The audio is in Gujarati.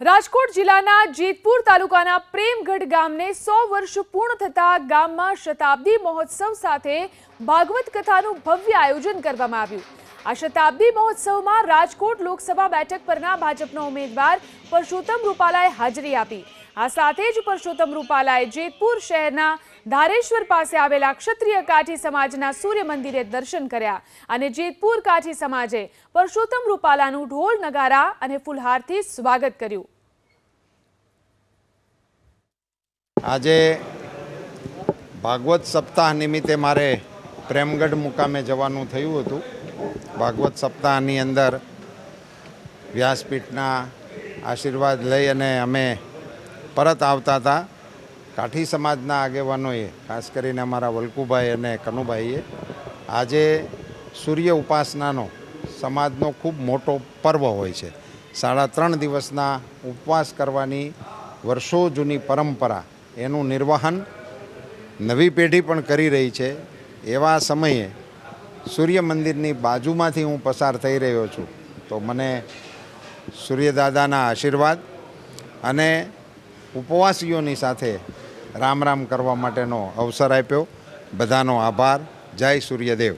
રાજકોટ જિલ્લાના જેતપુર તાલુકાના પ્રેમગઢ ગામને સો વર્ષ પૂર્ણ થતા ગામમાં શતાબ્દી મહોત્સવ સાથે ભાગવત કથાનું ભવ્ય આયોજન કરવામાં આવ્યું. આ શતાબ્દી મહોત્સવમાં રાજકોટ લોકસભા બેઠક પરના ભાજપના ઉમેદવાર પરસોત્તમ રૂપાલાએ હાજરી આપી. આ સાથે જ પરસોત્તમ રૂપાલાએ જેતપુર શહેરના ધારેશ્વર પાસે આવેલા ક્ષત્રિય કાઠી સમાજના સૂર્ય મંદિરે દર્શન કર્યા અને જેતપુર કાઠી સમાજે પરસોત્તમ રૂપાલાનું ઢોલ નગારા અને ફુલહારથી સ્વાગત કર્યું. આજે ભાગવત સપ્તાહ નિમિત્તે મારે પ્રેમગઢ મુકામે જવાનું થયું હતું. ભાગવત સપ્તાહની અંદર વ્યાસપીઠના આશીર્વાદ લઈ અને અમે પરત આવતા હતા. કાઠી સમાજના આગેવાનોએ, ખાસ કરીને અમારા વલ્કુભાઈ અને કનુભાઈએ, આજે સૂર્ય ઉપાસનાનો, સમાજનો ખૂબ મોટો પર્વ હોય છે. સાડા ત્રણ દિવસના ઉપવાસ કરવાની વર્ષો જૂની પરંપરા, એનું નિર્વહન નવી પેઢી પણ કરી રહી છે. એવા સમયે સૂર્ય મંદિરની બાજુમાંથી હું પસાર થઈ રહ્યો છું. તો મને સૂર્યદાદાના આશીર્વાદ અને ઉપવાસીઓની સાથે રામ રામ કરવા માટેનો અવસર આપ્યો. બધાનો આભાર. જય સૂર્યદેવ.